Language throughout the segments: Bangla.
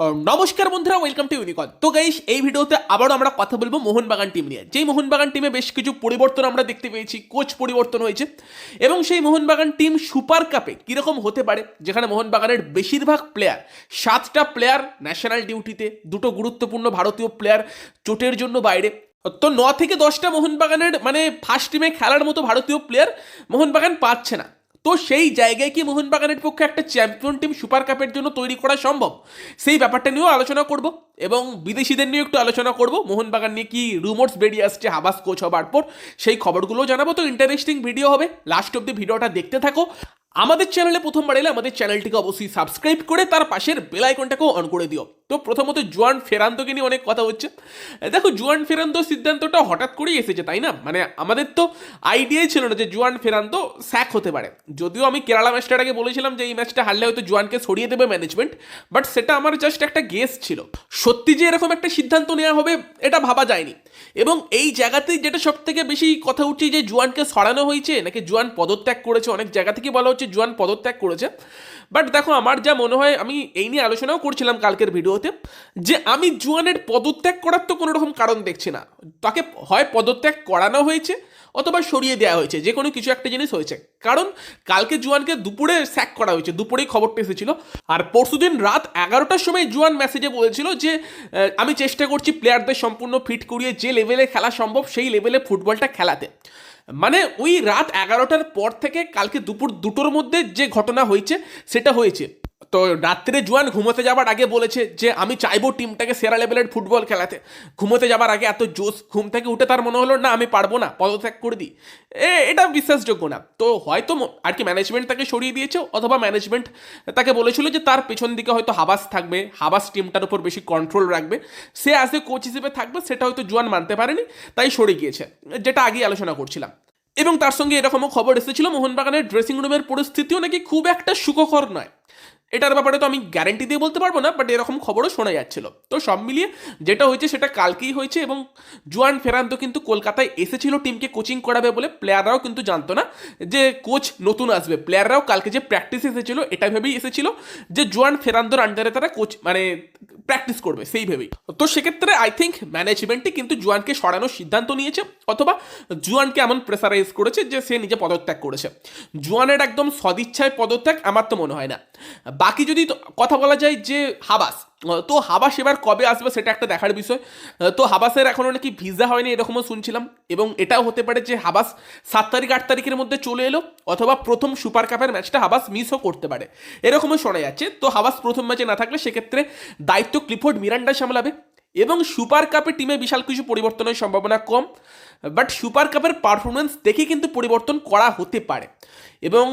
আহ, নমস্কার বন্ধুরা ওয়েলকাম টু ইউনিকন তো গাইস এই ভিডিওতে আবারও আমরা কথা বলব মোহনবাগান টিম নিয়ে। যেই মোহনবাগান টিমে বেশ কিছু পরিবর্তন আমরা দেখতে পেয়েছি কোচ পরিবর্তন হয়েছে। এবং সেই মোহনবাগান টিম সুপার কাপে কীরকম হতে পারে যেখানে মোহনবাগানের বেশিরভাগ প্লেয়ার সাতটা প্লেয়ার ন্যাশনাল ডিউটিতে দুটো গুরুত্বপূর্ণ ভারতীয় প্লেয়ার চোটের জন্য বাইরে। তো ন থেকে দশটা মোহনবাগানের মানে ফার্স্ট টিমে খেলার মতো ভারতীয় প্লেয়ার মোহনবাগান পাচ্ছে না। তো সেই জায়গায় কি মোহনবাগানের পক্ষে একটা চ্যাম্পিয়ন টিম সুপার কাপের জন্য তৈরি করা সম্ভব? সেই ব্যাপারটা নিয়েও আলোচনা করব এবং বিদেশিদের নিয়ে একটু আলোচনা করব। মোহনবাগান নিয়ে কি রুমোর্স বেরিয়ে আসছে, হাবাস কোচ হবার পর সেই খবরগুলো জানাব। তো ইন্টারেস্টিং ভিডিও হবে। লাস্ট অব্দি ভিডিওটা দেখতে থাকো। আমাদের চ্যানেলে প্রথমবার এলে আমাদের চ্যানেলটিকে অবশ্যই সাবস্ক্রাইব করে তার পাশের বেল আইকনটাকেও অন করে দিও। তো প্রথমত জুয়ান ফেরান্তকে নিয়ে অনেক কথা হচ্ছে। দেখো, জুয়ান ফেরান্ত সিদ্ধান্তটা হঠাৎ করেই এসেছে, তাই না? মানে আমাদের তো আইডিয়াই ছিল না যে জুয়ান ফেরান্ত স্যাক হতে পারে। যদিও আমি কেরালা ম্যাচটার আগে বলেছিলাম যে এই ম্যাচটা হারলে হয়তো জুয়ানকে সরিয়ে দেবে ম্যানেজমেন্ট বাট সেটা আমার জাস্ট একটা গেস ছিল। সত্যি যে এরকম একটা সিদ্ধান্ত নেওয়া হবে, এটা ভাবা যায়নি। এবং এই জায়গাতেই যেটা সব থেকে বেশি কথা উঠছে যে জুয়ানকে সরানো হয়েছে, নাকি জুয়ান পদত্যাগ করেছে, অনেক জায়গা থেকে বলা হচ্ছে জুয়ান পদত্যাগ করেছে। বাট দেখো, আমার যা মনে হয়, আমি এই নিয়ে আলোচনাও করছিলাম কালকের ভিডিওতে, যে আমি জুয়ানের পদত্যাগ করার তো কোনো রকম কারণ দেখছি না। তাকে হয় পদত্যাগ করানো হয়েছে, অথবা সরিয়ে দেওয়া হয়েছে, যে কোনো কিছু একটা জিনিস হয়েছে। কারণ কালকে জুয়ানকে দুপুরে স্যাক করা হয়েছে, দুপুরেই খবরটা এসেছিল। আর পরশুদিন রাত এগারোটার সময় জুয়ান মেসেজে বলেছিল যে আমি চেষ্টা করছি প্লেয়ারদের সম্পূর্ণ ফিট করিয়ে যে লেভেলে খেলা সম্ভব, সেই লেভেলে ফুটবলটা খেলাতে। মানে ওই রাত এগারোটার পর থেকে কালকে দুপুর দুটোর মধ্যে যে ঘটনা হয়েছে, সেটা হয়েছে। তো রাত্রে জোয়ান ঘুমোতে যাবার আগে বলেছে যে, আমি চাইব টিমটাকে সেরা লেভেলের ফুটবল খেলাতে। ঘুমোতে যাবার আগে এত জোশ ঘুম থেকে উঠে তার মনে হলো, না, আমি পারব না, পদত্যাগ করে দিই। এ, এটা বিশ্বাসযোগ্য না। তো হয়তো আর কি ম্যানেজমেন্ট তাকে সরিয়ে দিয়েছে, অথবা ম্যানেজমেন্ট তাকে বলেছিল যে, তার পেছন দিকে হয়তো হাবাস থাকবে, হাবাস টিমটার উপর বেশি কন্ট্রোল রাখবে। সে এ কোচ হিসেবে থাকবে, সেটা হয়তো জোয়ান মানতে পারেনি, তাই সরে গিয়েছে। যেটা আগেই আলোচনা করছিলাম। এবং তার সঙ্গে এরকমও খবর এসেছিল, মোহনবাগানের ড্রেসিং রুমের পরিস্থিতিও নাকি খুব একটা সুখকর নয়। এটার ব্যাপারে তো আমি গ্যারেন্টি দিয়ে বলতে পারব না বাট এরকম খবরও শোনা যাচ্ছিল। তো সব মিলিয়ে যেটা হয়েছে সেটা কালকেই হয়েছে এবং জুয়ান ফেরান্ত কিন্তু কলকাতায় এসেছিল টিমকে কোচিং করাবে বলে। প্লেয়াররাও কিন্তু জানতো না যে কোচ নতুন আসবে। প্লেয়াররাও কালকে যে প্র্যাকটিস এসেছিল, এটা ভেবেই এসেছিল যে জুয়ান ফেরান্তর আন্ডারে তারা কোচ মানে প্র্যাকটিস করবে, সেই ভেবেই। তো সেক্ষেত্রে আই থিঙ্ক ম্যানেজমেন্টই কিন্তু জুয়ানকে সরানোর সিদ্ধান্ত নিয়েছে, অথবা জুয়ানকে এমন প্রেসারাইজ করেছে যে সে নিজে পদত্যাগ করেছে। জুয়ানের একদম সদিচ্ছায় পদত্যাগ আমার তো মনে হয় না। বাকি যদি কথা বলা যায় যে হাবাস তো হাবাস এবার কবে আসবে সেটা একটা দেখার বিষয়। তো হাবাসের এখনও নাকি ভিসা হয়নি এরকমও শুনছিলাম এবং এটাও হতে পারে যে হাবাস সাত তারিখ, আট তারিখের মধ্যে চলে এলো অথবা প্রথম সুপার কাপের ম্যাচটা হাবাস মিসও করতে পারে। এরকমও শোনা যাচ্ছে। তো হাবাস প্রথম ম্যাচে না থাকলে সেক্ষেত্রে দায়িত্ব ক্লিফোর্ড মিরান্ডা সামলাবে। এবং সুপার কাপে টিমে বিশাল কিছু পরিবর্তনের সম্ভাবনা কম বাট সুপার কাপের পারফরমেন্স দেখে কিন্তু পরিবর্তন করা হতে পারে। এবং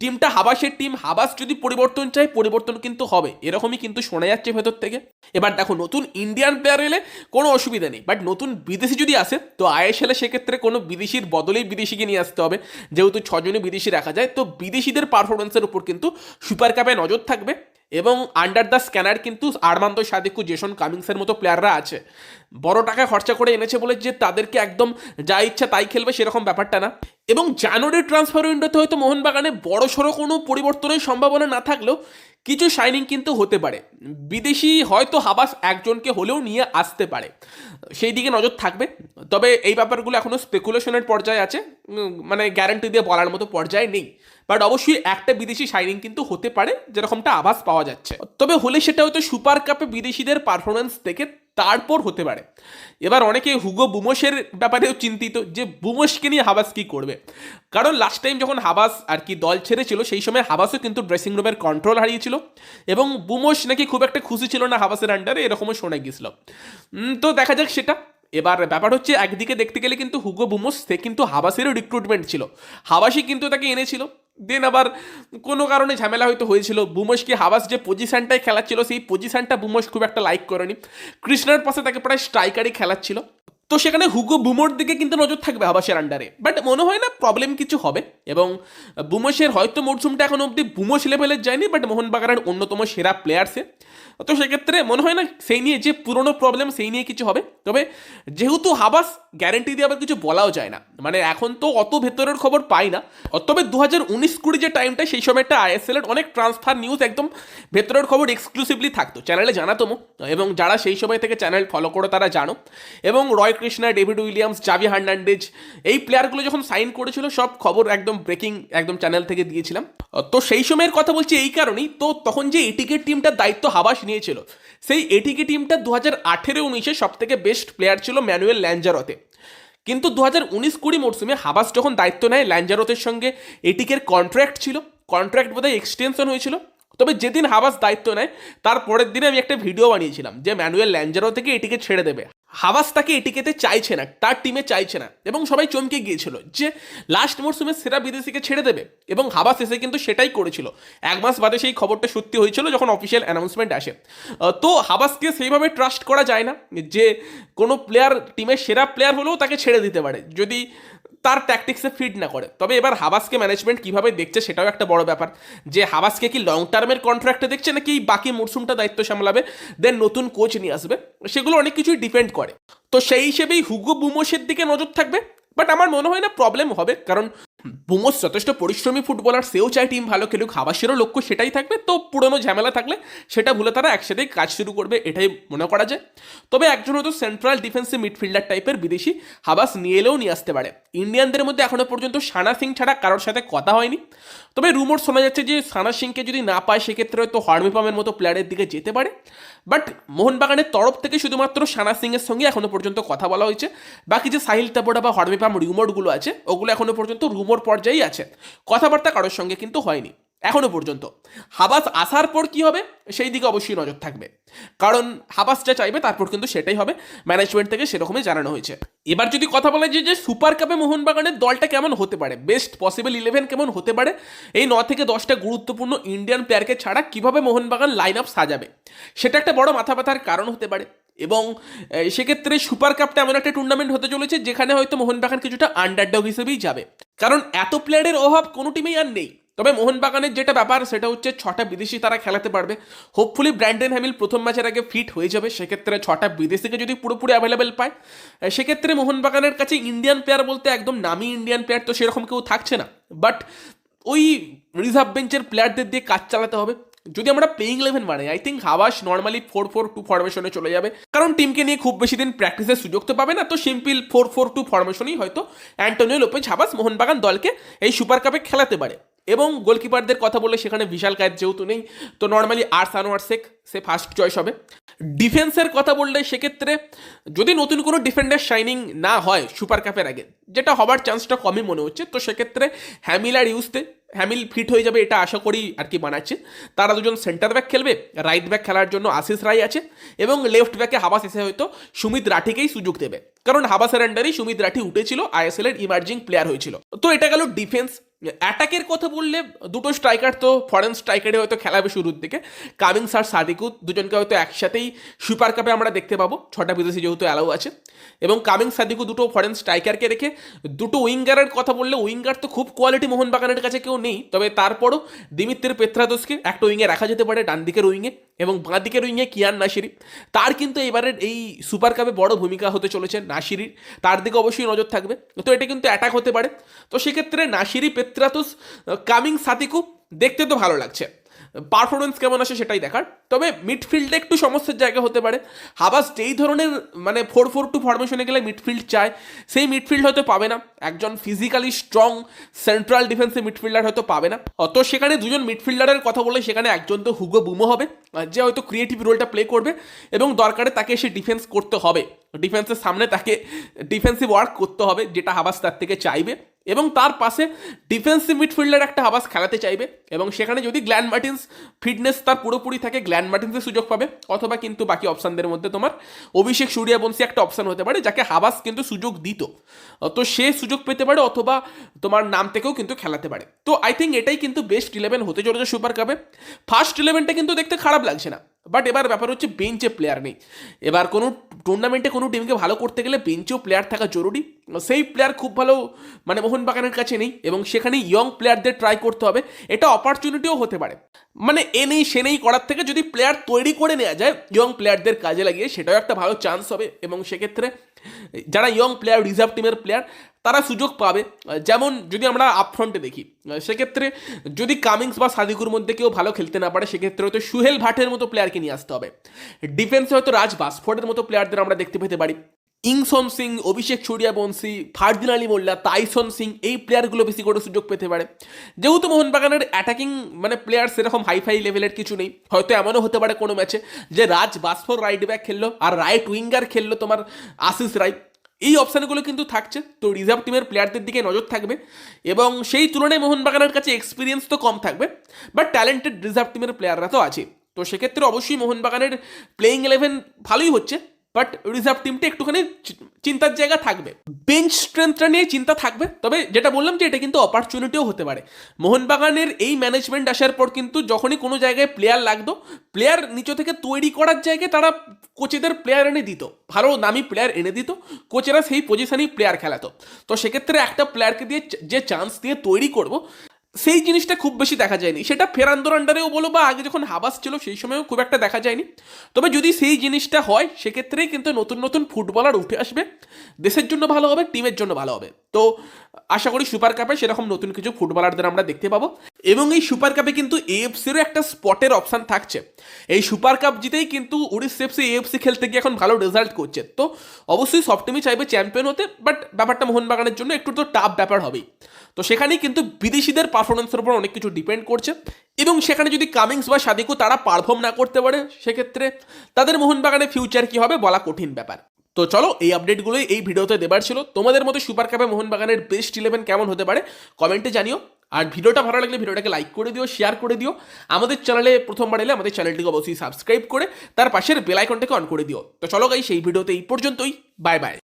টিমটা হাবাসের টিম হাবাস যদি পরিবর্তন চায়, পরিবর্তন কিন্তু হবে। এরকমই কিন্তু শোনা যাচ্ছে ভেতর থেকে। এবার দেখো, নতুন ইন্ডিয়ান প্লেয়ার এলে কোনো অসুবিধা নেই। বাট নতুন বিদেশি যদি আসে, তো আইএসএলে সেক্ষেত্রে কোনো বিদেশির বদলেই বিদেশিকে নিয়ে আসতে হবে। যেহেতু ছজনই বিদেশি রাখা যায়, তো বিদেশিদের পারফরমেন্সের উপর কিন্তু সুপার কাপে নজর থাকবে। এবং আন্ডার দ্য স্ক্যানার কিন্তু আরমান্দ সাদিকু, জেসন কামিংসের মতো প্লেয়াররা আছে। বড় টাকা খরচা করে এনেছে বলে যে তাদেরকে একদম যা ইচ্ছা তাই খেলবে সেরকম ব্যাপারটা না। এবং জানুয়ারির ট্রান্সফার উইন্ডোতে হয়তো মোহনবাগানে বড় সড়ো কোনো পরিবর্তনের সম্ভাবনা না থাকলেও কিছু শাইনিং কিন্তু হতে পারে। বিদেশি হয়তো হাবাস একজনকে হলেও নিয়ে আসতে পারে। সেই দিকে নজর থাকবে। তবে এই ব্যাপারগুলো এখনও স্পেকুলেশনের পর্যায়ে আছে। মানে গ্যারান্টি দিয়ে বলার মতো পর্যায়ে নেই। বাট অবশ্যই একটা বিদেশি শাইনিং কিন্তু হতে পারে, যেরকমটা আভাস পাওয়া যাচ্ছে। তবে হলে সেটা হয়তো সুপার কাপে বিদেশিদের পারফরমেন্স দেখে তারপর হতে পারে। এবার অনেকে হুগো বুমোসের ব্যাপারেও চিন্তিত যে বুমোসকে নিয়ে হাবাস কি করবে। কারণ লাস্ট টাইম যখন হাবাস আর কি দল ছেড়েছিল, সেই সময় হাবাসও কিন্তু ড্রেসিং রুমের কন্ট্রোল হারিয়েছিল এবং বুমোস নাকি খুব একটা খুশি ছিল না হাবাসের আন্ডারে এরকমও শোনা গিয়েছিল। তো দেখা যাক সেটা। এবার ব্যাপার হচ্ছে, একদিকে দেখতে গেলে কিন্তু হুগো বুমোস সে কিন্তু হাবাসেরও রিক্রুটমেন্ট ছিল। হাবাসই কিন্তু তাকে এনেছিল। দেন আবার কোনো কারণে ঝামেলা হয়তো হয়েছিল। বুমশকে হাবাস যে পজিশানটায় খেলাচ্ছিল, সেই পজিশনটা বুমস খুব একটা লাইক করেনি। কৃষ্ণার পাশে তাকে প্রায় স্ট্রাইকারই খেলাচ্ছিল। তো সেখানে হুগো বুমোর দিকে কিন্তু নজর থাকবে হাবাসের আন্ডারে বাট মনে হয় না প্রবলেম কিছু হবে। এবং বুমোসের হয়তো মরশুমটা এখন অবধি বুমোস লেভেলের যায়নি বাট মোহনবাগানের অন্যতম সেরা প্লেয়ার সে তো সেক্ষেত্রে মনে হয় না সেই নিয়ে যে পুরনো প্রবলেম সেই নিয়ে কিছু হবে। তবে যেহেতু হাবাস গ্যারেন্টি দিয়ে আবার কিছু বলাও যায় না। মানে এখন তো অত ভেতরের খবর পাই না। তবে দু হাজার উনিশ কুড়ি যে টাইমটা সেই সময়টা আইএসএল এর অনেক ট্রান্সফার নিউজ একদম ভেতরের খবর এক্সক্লুসিভলি থাকতো। চ্যানেলে জানাতোমো এবং যারা সেই সময় থেকে চ্যানেল ফলো করো, তারা জানো। এবং Roy Krishna, David Williams, Javi Hernandez, এই প্লেয়ারগুলো যখন সাইন করেছিল, সব খবর একদম ব্রেকিং, একদম চ্যানেল থেকে দিয়েছিলাম। তো সেই সময়ের কথা বলছি এই কারণেই, তো তখন যে এটিকে টিমটার দায়িত্ব হাবাস নিয়েছিল, সেই এটিকে টিমটা দু হাজার আঠেরো উনিশে সব থেকে বেস্ট প্লেয়ার ছিল ম্যানুয়েল ল্যাঞ্জারতে। কিন্তু দু হাজার উনিশ কুড়ি মরশুমে হাবাস যখন দায়িত্ব নেয় ল্যাঞ্জারোতের সঙ্গে, এটিকের কন্ট্রাক্ট ছিল কন্ট্রাক্ট বোধহয় এক্সটেনশন হয়েছিল। তবে যেদিন হাবাস দায়িত্ব নেয়, তার পরের দিনে আমি একটা ভিডিও বানিয়েছিলাম যে ম্যানুয়েল ল্যাঞ্জারো থেকে এটিকে ছেড়ে দেবে। হাবাস তাকে এটিকেতে চাইছে না, তার টিমে চাইছে না, এবং সবাই চমকে গিয়েছিল যে লাস্ট মরশুমে সেরা বিদেশিকে ছেড়ে দেবে, এবং হাবাস এসে কিন্তু সেটাই করেছিল। এক মাস বাদে সেই খবরটা সত্যি হয়েছিল যখন অফিসিয়াল অ্যানাউন্সমেন্ট আসে। তো হাবাসকে সেইভাবে ট্রাস্ট করা যায় না যে কোনো প্লেয়ার টিমের সেরা প্লেয়ার হলেও তাকে ছেড়ে দিতে পারে। যদি তার ট্যাকটিক্সে ফিট না করে। তবে এবার হাবাসকে ম্যানেজমেন্ট কীভাবে দেখছে সেটাও একটা বড় ব্যাপার। যে হাবাসকে কি লং টার্মের কন্ট্রাক্টে দেখছে নাকি বাকি মরশুমটা দায়িত্ব সামলাবে দেন নতুন কোচ নিয়ে আসবে, সেগুলো অনেক কিছুই ডিপেন্ড করে। তো সেই হিসেবেই হুগো বুমোসের দিকে নজর থাকবে বাট আমার মনে হয় না প্রবলেম হবে, কারণ বুমোস যথেষ্ট পরিশ্রমী ফুটবলার, সেও চায় টিম ভালো খেলুক হাবাসেরও লক্ষ্য সেটাই থাকবে, তো পুরনো ঝামেলা থাকলে সেটা ভুলে তারা একসাথেই কাজ শুরু করবে, এটাই মনে করা যায়। তবে একজন হয়তো সেন্ট্রাল ডিফেন্সিভ মিডফিল্ডার টাইপের বিদেশি হাবাস নিয়ে এলেও নিয়ে আসতে পারে। ইন্ডিয়ানদের মধ্যে এখনও পর্যন্ত সানা সিং ছাড়া কারোর সাথে কথা হয়নি। তবে রুমোর শোনা যাচ্ছে যে সানা সিংকে যদি না পায়, সেক্ষেত্রে হয়তো হর্মিপামের মতো প্লেয়ারের দিকে যেতে পারে। বাট মোহনবাগানের তরফ থেকে শুধুমাত্র সানা সিংয়ের সঙ্গে এখনও পর্যন্ত কথা বলা হয়েছে। বাকি যে সাহিল তাপোটা বা হর্মিপাম রিউমোরগুলো আছে, ওগুলো এখনও পর্যন্ত রুমোর পর্যায়েই আছে। কথাবার্তা কারোর সঙ্গে কিন্তু হয়নি। এখনও পর্যন্ত। হাবাস আসার পর কি হবে? সেই দিকে অবশ্যই নজর থাকবে। কারণ হাবাস যা চাইবে তারপর কিন্তু সেটাই হবে। ম্যানেজমেন্ট থেকে সেরকমই জানানো হয়েছে। এবার যদি কথা বলা যায় যে সুপার কাপে মোহনবাগানের দলটা কেমন হতে পারে? বেস্ট পসিবল ইলেভেন কেমন হতে পারে? এই ন থেকে দশটা গুরুত্বপূর্ণ ইন্ডিয়ান প্লেয়ারকে ছাড়া কীভাবে মোহনবাগান লাইন আপ সাজাবে? সেটা একটা বড় মাথা ব্যথার কারণ হতে পারে। এবং সেক্ষেত্রে সুপার কাপটা এমন একটা টুর্নামেন্ট হতে চলেছে যেখানে হয়তো মোহনবাগান কিছুটা আন্ডারডগ হিসেবেই যাবে। কারণ এত প্লেয়ারের অভাব কোনো টিমেই আর নেই। তবে মোহনবাগানের যেটা ব্যাপার, সেটা হচ্ছে ছটা বিদেশি তারা খেলাতে পারবে। হোপফুলি ব্র্যান্ডেন হ্যামিল প্রথম ম্যাচের আগে ফিট হয়ে যাবে, সেক্ষেত্রে ছটা বিদেশিকে যদি পুরোপুরি অ্যাভেলেবেল পায় সেক্ষেত্রে মোহনবাগানের কাছে ইন্ডিয়ান প্লেয়ার বলতে একদম নামি ইন্ডিয়ান প্লেয়ার তো সেরকম কেউ থাকছে না। বাট ওই রিজার্ভ বেঞ্চের প্লেয়ারদের দিয়ে কাজ চালাতে হবে। যদি আমরা প্লেইং ইলেভেন বানাই I think Habas normally four four two ফরমেশনে চলে যাবে। কারণ টিমকে নিয়ে খুব বেশি দিন প্র্যাকটিসের সুযোগ তো পাবে না, তো সিম্পল ফোর ফোর টু ফরমেশনেই হয়তো অ্যান্টোনিও লোপেজ হাবাস মোহনবাগান দলকে এই সুপার কাপে খেলাতে পারে। এবং গোলকিপারদের কথা বলে সেখানে বিশাল কায়েত যেহেতু নেই, তো নর্মালি আর সানোয়ার শেখ, সে ফার্স্ট চয়েস হবে। ডিফেন্সের কথা বললে সেক্ষেত্রে যদি নতুন কোনো ডিফেন্ডার শাইনিং না হয় সুপার কাপের আগে, যেটা হবার চান্সটা কমই মনে হচ্ছে, তো সেক্ষেত্রে হ্যামিল আর ইউজতে হ্যামিল ফিট হয়ে যাবে এটা আশা করি আর কি বানাচ্ছে তারা দুজন সেন্টার ব্যাক খেলবে রাইট ব্যাক খেলার জন্য আশিস রায় আছে এবং লেফট ব্যাকে হাবাস এসে হয়তো সুমিত রাঠিকেই সুযোগ দেবে। কারণ হাবাসের আন্ডারেই সুমিত রাঠি উঠেছিল আইএসএল এর ইমার্জিং প্লেয়ার হয়েছিল। তো এটা গেল ডিফেন্স অ্যাটাকের কথা বললে দুটো স্ট্রাইকার তো ফরেন স্ট্রাইকারে হয়তো খেলাবে শুরুর দিকে। কামিংস আর সাদিকু দুজনকে হয়তো একসাথেই সুপার কাপে আমরা দেখতে পাবো। ছটা বিদেশি যেহেতু অ্যালাউ আছে। এবং কামিং সাদিকু দুটো ফরেন স্ট্রাইকারকে রেখে দুটো উইঙ্গারের কথা বললে উইঙ্গার তো খুব কোয়ালিটি মোহনবাগানের কাছে কেউ নেই। তবে তারপরও দিমিত্রের পেত্রাদোসকে একটা উইঙ্গে রাখা যেতে পারে ডান দিকের উইঙ্গে এবং বাঁ দিকের উইঙ্গে কিয়ান নাসিরি তার কিন্তু এবারের এই সুপার কাপে বড় ভূমিকা হতে চলেছে নাসিরির তার দিকে অবশ্যই নজর থাকবে। তো এটা কিন্তু অ্যাটাক হতে পারে। তো সেক্ষেত্রে নাসিরি পেত্রাতুস কামিং সাতিকু দেখতে তো ভালো লাগছে। পারফরমেন্স কেমন আসে সেটাই দেখার। তবে মিডফিল্ডে একটু সমস্যার জায়গা হতে পারে। হাবাস যেই ধরনের মানে ফোর ফোর টু ফরমেশনে গেলে মিডফিল্ড চায়, সেই মিডফিল্ড হয়তো পাবে না। একজন ফিজিক্যালি স্ট্রং সেন্ট্রাল ডিফেন্সে মিডফিল্ডার হয়তো পাবে না। অত সেখানে দুজন মিডফিল্ডারের কথা বলে সেখানে একজন তো হুগো বুমো হবে যে হয়তো ক্রিয়েটিভ রোলটা প্লে করবে এবং দরকারে তাকে এসে ডিফেন্স করতে হবে। ডিফেন্সের সামনে তাকে ডিফেন্সিভ ওয়ার্ক করতে হবে, যেটা হাবাস তার থেকে চাইবে। এবং তার পাশে ডিফেন্সিভ মিডফিল্ডার একটা হাবাস খেলাতে চাইবে এবং সেখানে যদি গ্ল্যান মার্টিন্স ফিটনেস তার পুরোপুরি থাকে গ্ল্যান মার্টিন্সের সুযোগ পাবে। অথবা কিন্তু বাকি অপশানদের মধ্যে তোমার অভিষেক সূর্যবংশী একটা অপশান হতে পারে, যাকে হাবাস কিন্তু সুযোগ দিত। তো সে সুযোগ পেতে পারে অথবা তোমার নাম থেকেও কিন্তু খেলাতে পারে। তো আই থিঙ্ক এটাই কিন্তু বেস্ট ইলেভেন হতে চলেছে সুপার কাপে ফার্স্ট ইলেভেনটা কিন্তু দেখতে খারাপ লাগছে না। বাট এবার ব্যাপার হচ্ছে বেঞ্চে প্লেয়ার নেই। এবার কোনো টুর্নামেন্টে কোনো টিমকে ভালো করতে গেলে বেঞ্চেও প্লেয়ার থাকা জরুরি। সেই প্লেয়ার খুব ভালো মানে মোহনবাগানের কাছে নেই এবং সেখানে ইয়ং প্লেয়ারদের ট্রাই করতে হবে। এটা অপরচুনিটিও হতে পারে। মানে এ নেই, সে নেই করার থেকে যদি প্লেয়ার তৈরি করে নেওয়া যায় ইয়ং প্লেয়ারদের কাজে লাগিয়ে সেটাও একটা ভালো চান্স হবে। এবং সেক্ষেত্রে যারা ইয়ং প্লেয়ার রিজার্ভ টিমের প্লেয়ার তারা সুযোগ পাবে। যেমন যদি আমরা আপফ্রন্টে দেখি সেক্ষেত্রে যদি কামিংস বা সাদিকুর মধ্যে কেউ ভালো খেলতে না পারে, সেক্ষেত্রে হয়তো সুহেল ভাটের মতো প্লেয়ারকে নিয়ে আসতে হবে। ডিফেন্সে হয়তো রাজ বাসফোর্ডের মতো প্লেয়ারদের আমরা দেখতে পেতে পারি। ইংসন সিং অভিষেক ছড়িয়া বংশী ফারদিন আলী মোল্লা তাইসন সিং এই প্লেয়ারগুলো বেশি করে সুযোগ পেতে পারে। যেহেতু মোহনবাগানের অ্যাটাকিং মানে প্লেয়ার সেরকম হাইফাই লেভেলের কিছু নেই, হয়তো এমনও হতে পারে কোনো ম্যাচে যে রাজ বাসফোর রাইট ব্যাক খেললো আর রাইট উইঙ্গার খেললো তোমার আশিস রায় এই অপশানগুলো কিন্তু থাকছে। তো রিজার্ভ টিমের প্লেয়ারদের দিকে নজর থাকবে এবং সেই তুলনায় মোহনবাগানের কাছে এক্সপিরিয়েন্স তো কম থাকবে বাট ট্যালেন্টেড রিজার্ভ টিমের প্লেয়াররা তো আছে। তো সেক্ষেত্রে অবশ্যই মোহনবাগানের প্লেয়িং ইলেভেন ভালোই হচ্ছে। বাট রিজার্ভ টিমটা একটুখানি চিন্তার জায়গা থাকবে। বেঞ্চ স্ট্রেংথটা নিয়ে চিন্তা থাকবে। তবে যেটা বললাম যে, এটা কিন্তু অপরচুনিটিও হতে পারে। মোহনবাগানের এই ম্যানেজমেন্ট আসার পর কিন্তু যখনই কোনো জায়গায় প্লেয়ার লাগতো প্লেয়ার নিচে থেকে তৈরি করার জায়গায় তারা কোচেদের প্লেয়ার এনে দিত। ভালো দামি প্লেয়ার এনে দিত। কোচেরা সেই পজিশনেই প্লেয়ার খেলাতো। তো সেক্ষেত্রে একটা প্লেয়ারকে দিয়ে যে চান্স দিয়ে তৈরি করব সেই জিনিসটা খুব বেশি দেখা যায়নি। সেটা ফেরান্দোর আন্ডারেও বলো বা আগে যখন হাবাস ছিল, সেই সময়ও খুব একটা দেখা যায়নি। তবে যদি সেই জিনিসটা হয়, সেক্ষেত্রেই কিন্তু নতুন নতুন ফুটবলার উঠে আসবে। দেশের জন্য ভালো হবে, টিমের জন্য ভালো হবে। তো আশা করি সুপার কাপে সেরকম নতুন কিছু ফুটবলারদের আমরা দেখতে পাবো। এবং এই সুপার কাপে কিন্তু এএফসিরও একটা স্পটের অপশান থাকছে। এই সুপার কাপ জিতেই কিন্তু উড়িষ্যা এফসি এএফসি খেলতে গিয়ে এখন ভালো রেজাল্ট করছে। তো অবশ্যই সব টিমই চাইবে চ্যাম্পিয়ন হতে বাট ব্যাপারটা মোহনবাগানের জন্য একটু তো টাফ ব্যাপার হবেই। তো সেখানেই কিন্তু বিদেশিদের পারফরমেন্সের উপর অনেক কিছু ডিপেন্ড করছে, এবং সেখানে যদি কামিংস বা সাদিকু তারা পারফর্ম না করতে পারে, সেক্ষেত্রে তাদের মোহনবাগানের ফিউচার কি হবে বলা কঠিন ব্যাপার। তো চলো এই আপডেটগুলোই এই ভিডিওতে দেবার ছিল। তোমাদের মতো সুপার কাপে মোহনবাগানের বেস্ট ইলেভেন কেমন হতে পারে কমেন্টে জানিও। আর ভিডিওটা ভালো লাগলে ভিডিওটাকে লাইক করে দিও শেয়ার করে দিও। আমাদের চ্যানেলে প্রথমবার এলে আমাদের চ্যানেলটিকে অবশ্যই সাবস্ক্রাইব করে, তার পাশের বেল আইকনটাকে অন করে দিও। তো চলো গাই সেই ভিডিওতে এই পর্যন্তই। Bye bye